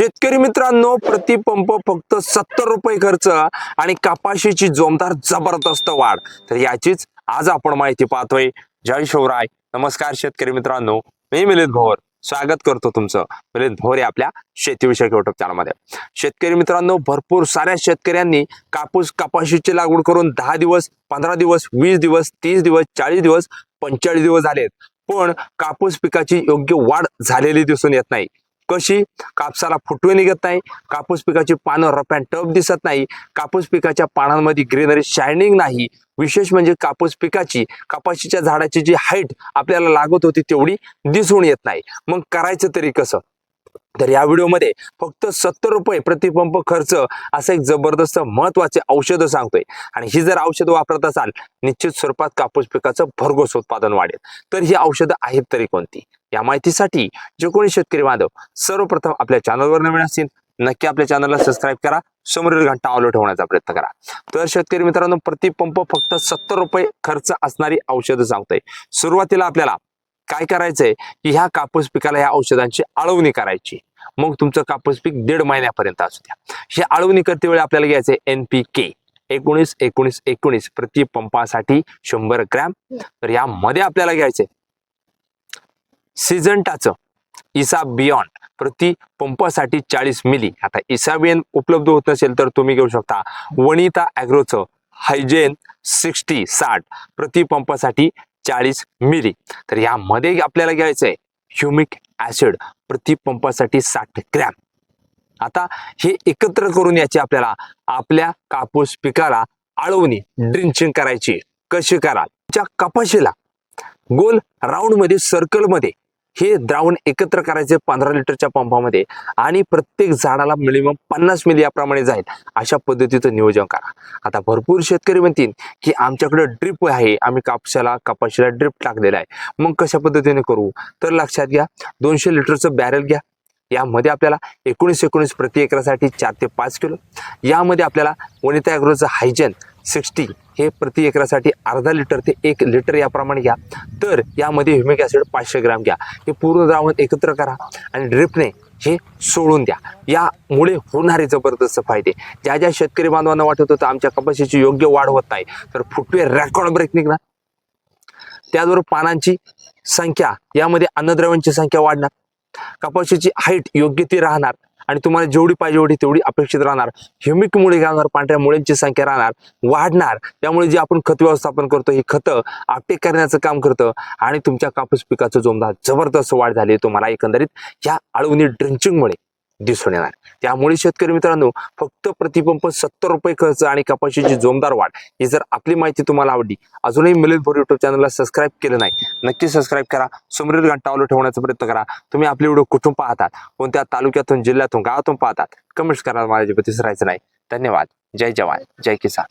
शेतकरी मित्रांनो प्रतिपंप फक्त सत्तर रुपये खर्च आणि कपाशीची जोमदार जबरदस्त वाढ. तर याचीच आज आपण माहिती पाहतोय. जय शिवराय. नमस्कार शेतकरी मित्रांनो. मी मिलिंद भोर स्वागत करतो तुमचं. मिलिंद भोर या आपल्या शेतीविषयक युट्यूब चॅनलमध्ये शेतकरी मित्रांनो भरपूर साऱ्या शेतकऱ्यांनी कापूस कपाशीची लागवड करून दहा दिवस पंधरा दिवस वीस दिवस तीस दिवस चाळीस दिवस पंचेचाळीस दिवस झालेत. पण कापूस पिकाची योग्य वाढ झालेली दिसून येत नाही. कशी? कापसाला फुटवे निघत नाही. कापूस पिकाची पानं रफ अँड टफ दिसत नाही. कापूस पिकाच्या पानांमध्ये ग्रीनरी शायनिंग नाही. विशेष म्हणजे कापूस पिकाची कपाशीच्या झाडाची जी हाईट आपल्याला लागत होती तेवढी दिसून येत नाही. मग करायचं तरी कसं? तर या व्हिडिओमध्ये फक्त सत्तर रुपये प्रतिपंप खर्च असं एक जबरदस्त महत्त्वाचे औषधं सांगतोय. आणि ही जर औषधं वापरत असाल निश्चित स्वरूपात कापूस पिकाचं भरघोस उत्पादन वाढेल. तर ही औषधं आहेत तरी कोणती? या माहितीसाठी जे कोणी शेतकरी बांधव सर्वप्रथम आपल्या चॅनलवर नवीन असतील नक्की आपल्या चॅनलला सबस्क्राईब करा. समोरील घंटा ऑलो ठेवण्याचा प्रयत्न करा. तर शेतकरी मित्रांनो प्रतिपंप फक्त सत्तर रुपये खर्च असणारी औषधं सांगतोय. सुरुवातीला आपल्याला काय करायचंय? की ह्या कापूस पिकाला ह्या औषधांची आळवणी करायची. मग तुमचं कापूस पीक दीड महिन्यापर्यंत असू द्या. ही आळवणी करते वेळी आपल्याला घ्यायचंय एन पी के एकोणीस एकोणीस एकोणीस प्रतिपंपासाठी शंभर ग्रॅम. तर यामध्ये आपल्याला घ्यायचंय सिजंटाचं इसा बियॉन्ड प्रति पंपासाठी चाळीस मिली. आता इसाबियन उपलब्ध होत नसेल तर तुम्ही घेऊ शकता. वनिता ॲग्रोचं हायजेन सिक्स्टी साठ प्रति पंपासाठी चाळीस मिली. तर यामध्ये आपल्याला घ्यायचं आहे ह्युमिक ऍसिड प्रति पंपासाठी साठ ग्रॅम. आता हे एकत्र करून याची आपल्याला आपल्या कापूस पिकाला आळवणी ड्रिंचिंग करायची. कशी करा ज्या कपाशीला गोल राऊंडमध्ये सर्कलमध्ये हे द्रावण एकत्र करायचे पंधरा लिटरच्या पंपामध्ये आणि प्रत्येक झाडाला मिनिमम पन्नास मिली याप्रमाणे जाईल. अशा पद्धतीचं नियोजन करा. आता भरपूर शेतकरी म्हणतील की आमच्याकडे ड्रिप आहे. आम्ही कापसाला कपाशीला ड्रिप टाकलेला आहे. मग कशा पद्धतीने करू? तर लक्षात घ्या दोनशे लिटरचं बॅरल घ्या. यामध्ये आपल्याला एकोणीस एकोणीस प्रति एकरासाठी चार ते पाच किलो. यामध्ये आपल्याला वनिता ॲग्रोचं हायजन सिक्स्टी हे प्रति एकरासाठी अर्धा लिटर ते एक लिटर याप्रमाणे घ्या. तर यामध्ये ह्युमिक ॲसिड पाचशे ग्रॅम घ्या. हे पूर्ण द्रावण एकत्र करा आणि ड्रिपने हे सोडून द्या. यामुळे होणारे जबरदस्त फायदे. ज्या ज्या शेतकरी बांधवांना वाटत होतं आमच्या कपाशीची योग्य वाढ होत नाही तर फुटवे रेकॉर्ड ब्रेक निघणार. त्याचबरोबर पानांची संख्या यामध्ये अन्नद्रव्यांची संख्या वाढणार. कपाशीची हाईट योग्य ती राहणार आणि तुम्हाला जेवढी पाहिजे एवढी तेवढी अपेक्षित राहणार. ह्युमिक मुळे राहणार पांढऱ्या मुळ्यांची संख्या राहणार वाढणार. त्यामुळे जे आपण खत व्यवस्थापन करतो ही खतं आपटेक करण्याचं काम करतं आणि तुमच्या कापूस पिकाचं जोमदार जबरदस्त वाढ झाली तुम्हाला एकंदरीत. या आळवणी ड्रिंचिंगमुळे दिसून येणार. त्यामुळे शेतकरी मित्रांनो फक्त प्रतिपंप सत्तर रुपये खर्च आणि कपाशीची जोमदार वाढ ही जर आपली माहिती तुम्हाला आवडली अजूनही मिलिंद भोर युट्यूब चॅनलला सबस्क्राईब केलं नाही नक्की सबस्क्राईब करा समोरील घंटावलं ठेवण्याचा प्रयत्न करा. तुम्ही आपले व्हिडिओ कुठून पाहतात कोणत्या तालुक्यातून जिल्ह्यातून गावातून पाहतात कमेंट्स करा माझ्याबद्दल विसरायचं नाही. धन्यवाद. जय जवान. जय किसान.